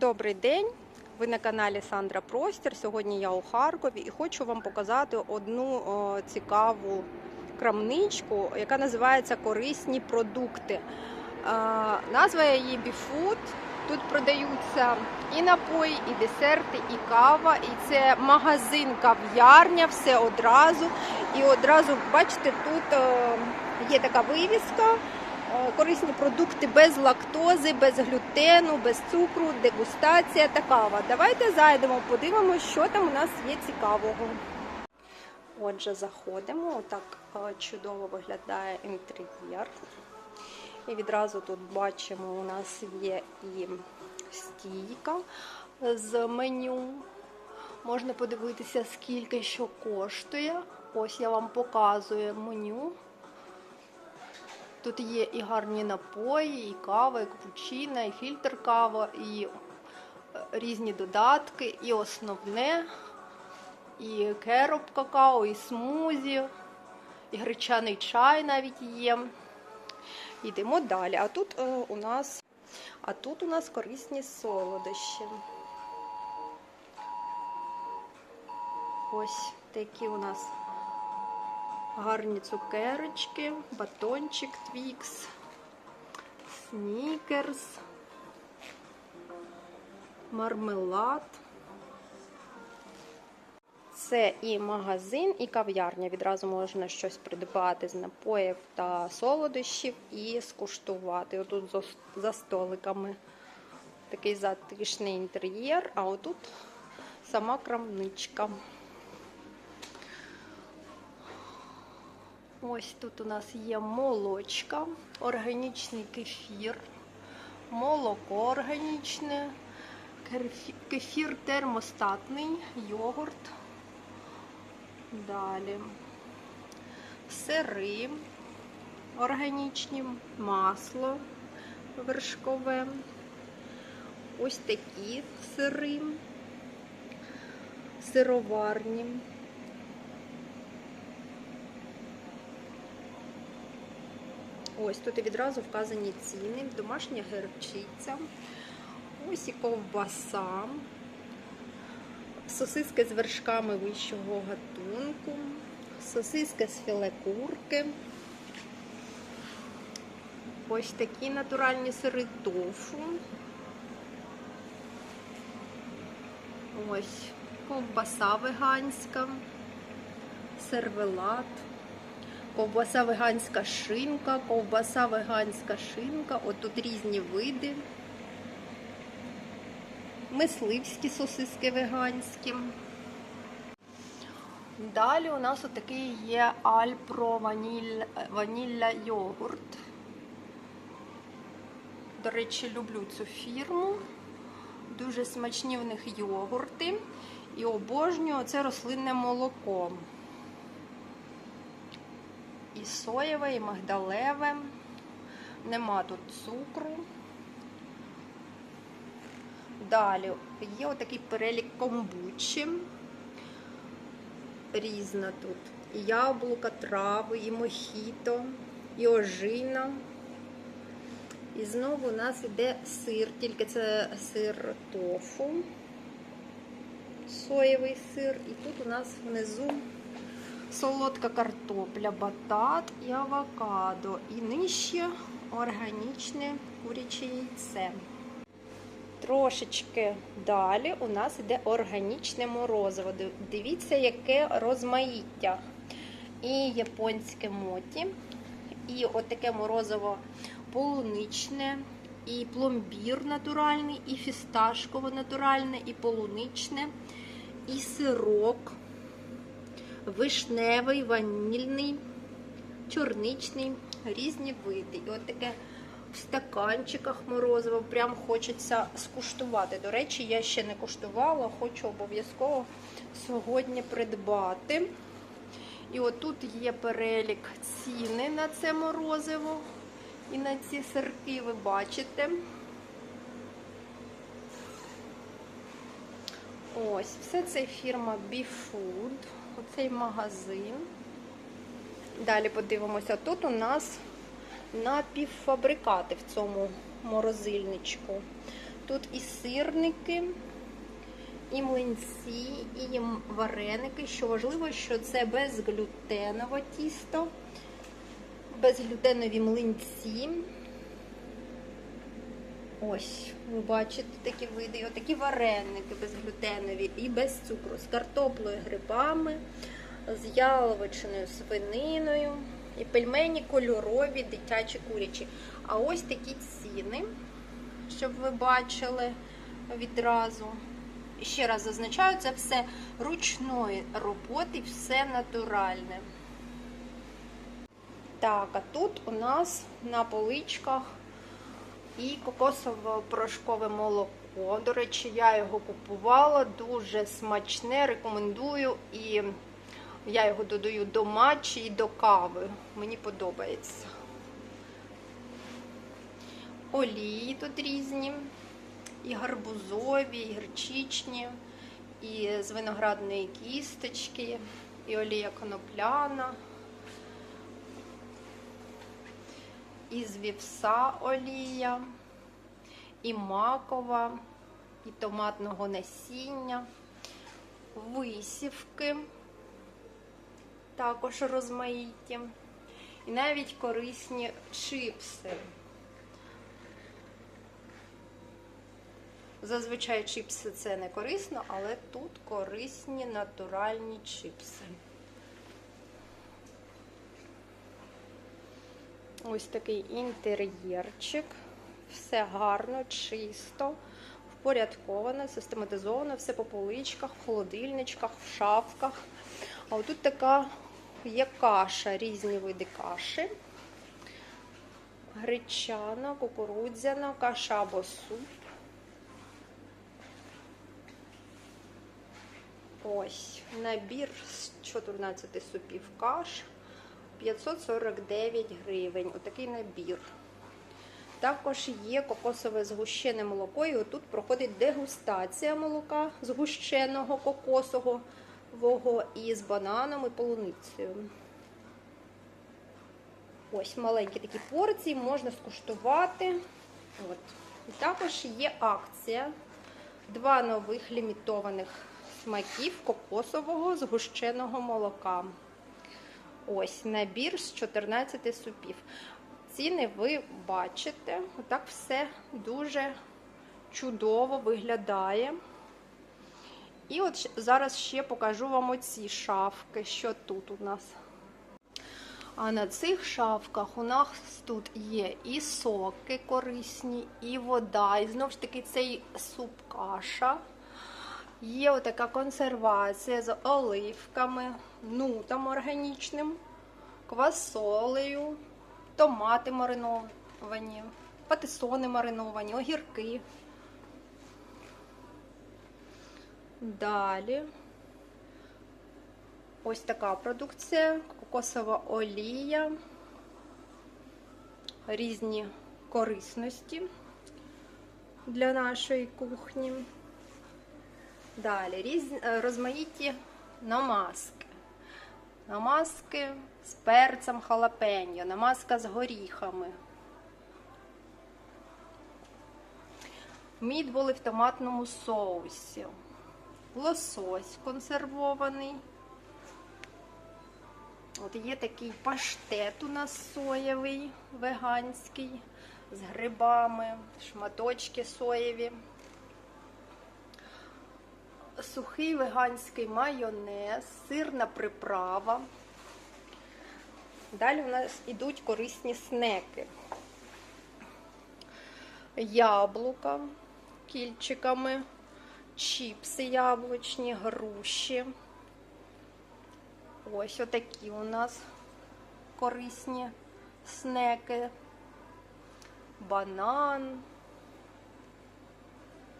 Добрий день. Ви на каналі Сандра Простір. Сьогодні я у Харкові і хочу вам показати одну о, цікаву крамничку, яка називається Корисні продукти. Е, назва її Біфуд. Тут продаються і напої, і десерти, і кава. І це магазин кав'ярня, все одразу. І одразу, бачите, тут е, є така вивіска. Е, Корисні продукти без лактози, без глютену, без цукру, дегустація та кава. Давайте зайдемо, подивимося, що там у нас є цікавого. Отже, заходимо. Отак е, чудово виглядає інтер'єр. І відразу тут бачимо, у нас є і стійка з меню. Можна подивитися, скільки що коштує. Ось я вам показую меню. Тут є і гарні напої, і кава, і капучино, і фільтр кава, і е, різні додатки, і основне, і кероп какао, і смузі, і гречаний чай навіть є. Йдемо далі. А тут е, у нас, а тут у нас корисні солодощі. Ось такі у нас гарні цукерочки, батончик Твікс, снікерс, мармелад. Це і магазин, і кав'ярня. Відразу можна щось придбати з напоїв та солодощів і скуштувати. Отут за- столиками такий затишний інтер'єр, а отут сама крамничка. Ось тут у нас є молочка, органічний кефір, молоко органічне, кефір термостатний, йогурт. Далі сири органічні, масло вершкове. Ось такі сири, сироварні. Ось тут і відразу вказані ціни, домашня герчиця, ось і ковбаса, сосиски з вершками вищого гатунку, сосиски з філе курки, ось такі натуральні сири тофу. Ось ковбаса веганська, сервелат. Ковбаса веганська шинка, ковбаса веганська шинка. От тут різні види. Мисливські сосиски веганські. Далі у нас отакий є Альпро ваніль, ванілля йогурт. До речі, люблю цю фірму. Дуже смачні в них йогурти. І обожнюю це рослинне молоко і соєве, і мигдалеве. Нема тут цукру. Далі є отакий перелік комбучі. Різна тут. І яблука, трави, і мохіто, і ожина. І знову у нас йде сир, тільки це сир тофу, соєвий сир. І тут у нас внизу солодка картопля, батат і авокадо. І нижче органічне куряче яйце. Трошечки далі у нас йде органічне морозиво. Дивіться, яке розмаїття. І японське моті, і отаке морозиво полуничне, і пломбір натуральний, і фісташково натуральне, і полуничне, і сирок вишневий, ванільний, чорничний, різні види. І от таке в стаканчиках морозиво прям хочеться скуштувати. До речі, я ще не куштувала, хочу обов'язково сьогодні придбати. І отут є перелік ціни на це морозиво і на ці сирки, ви бачите. Ось, все це фірма BeFood, оцей магазин. Далі подивимося, тут у нас напівфабрикати в цьому морозильничку. Тут і сирники, і млинці, і вареники. Що важливо, що це безглютенове тісто, безглютенові млинці. Ось, ви бачите такі види, отакі вареники безглютенові і без цукру, з картоплею, грибами, з яловичиною, свининою, і пельмені кольорові, дитячі курячі. А ось такі ціни, щоб ви бачили відразу. І ще раз зазначаю, це все ручної роботи, все натуральне. Так, а тут у нас на поличках і кокосово-порошкове молоко. До речі, я його купувала, дуже смачне, рекомендую. І я його додаю до матчі і до кави. Мені подобається. Олії тут різні, і гарбузові, і гірчичні, і з виноградної кісточки, і олія конопляна. І з вівса олія, і макова, і томатного насіння, висівки, також розмаїті, і навіть корисні чипси. Зазвичай чипси це не корисно, але тут корисні натуральні чипси. Ось такий інтер'єрчик. Все гарно, чисто, впорядковано, систематизовано, все по поличках, в холодильничках, в шафках. А отут така є каша, різні види каші. Гречана, кукурудзяна, каша або суп. Ось набір з 14 супів каш. 549 гривень. Отакий набір. Також є кокосове згущене молоко, і отут проходить дегустація молока згущеного кокосового із бананом і полуницею. Ось маленькі такі порції, можна скуштувати. От. І також є акція. Два нових лімітованих смаків кокосового згущеного молока. Ось набір з 14 супів. Ціни ви бачите, отак все дуже чудово виглядає. І от зараз ще покажу вам оці шафки, що тут у нас. А на цих шафках у нас тут є і соки корисні, і вода, і знову ж таки цей суп-каша. Є отака консервація з оливками, нутом органічним, квасолею, томати мариновані, патисони мариновані, огірки. Далі ось така продукція, кокосова олія, різні корисності для нашої кухні. Далі різ... розмаїті намазки. Намазки з перцем халапеньо, намазка з горіхами. Мідболи в томатному соусі. Лосось консервований. От є такий паштет у нас соєвий, веганський, з грибами, шматочки соєві сухий веганський майонез, сирна приправа. Далі у нас йдуть корисні снеки. Яблука кільчиками, чіпси яблучні, груші. Ось отакі у нас корисні снеки, банан,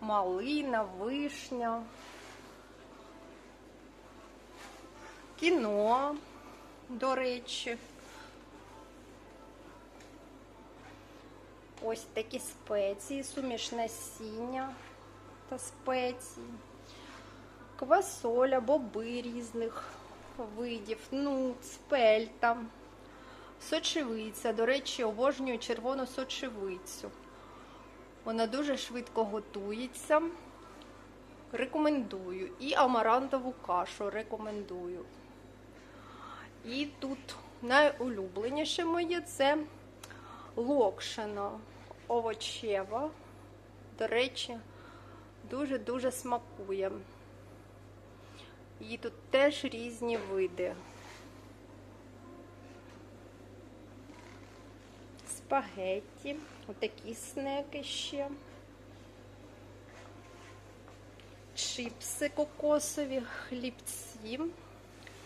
малина, вишня. Кіно, до речі. Ось такі спеції, суміш насіння та спеції, квасоля, боби різних видів, нут, спельта, сочевиця. До речі, обожнюю червону сочевицю. Вона дуже швидко готується. Рекомендую. І амарантову кашу рекомендую. І тут найулюбленіше моє це локшина овочева. До речі, дуже-дуже смакує. Її тут теж різні види. Спагетті, отакі снеки ще. Чипси кокосові, хлібці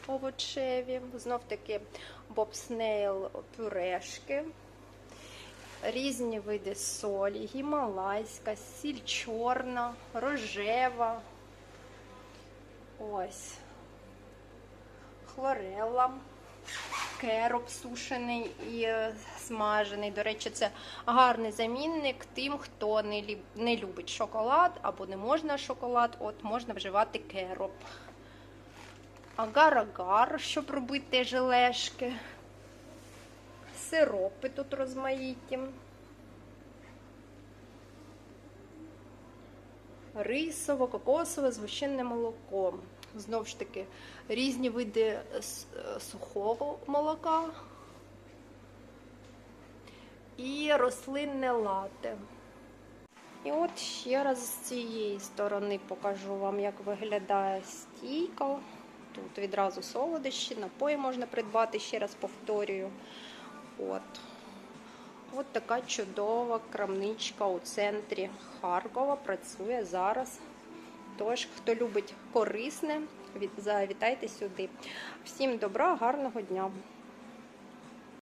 овочеві, знов таки бобснейл пюрешки, різні види солі, гімалайська, сіль чорна, рожева. Ось. Хлорелла, кероп сушений і е, смажений. До речі, це гарний замінник тим, хто не, любить шоколад або не можна шоколад, от можна вживати кероп. Агар-агар, щоб робити желешки. Сиропи тут розмаїті. Рисово, кокосове, згущене молоко. Знову ж таки, різні види сухого молока і рослинне лате. І от ще раз з цієї сторони покажу вам, як виглядає стійка. Тут відразу солодощі, напої можна придбати, ще раз повторюю. От. От така чудова крамничка у центрі Харкова працює зараз. Тож, хто любить корисне, завітайте сюди. Всім добра, гарного дня!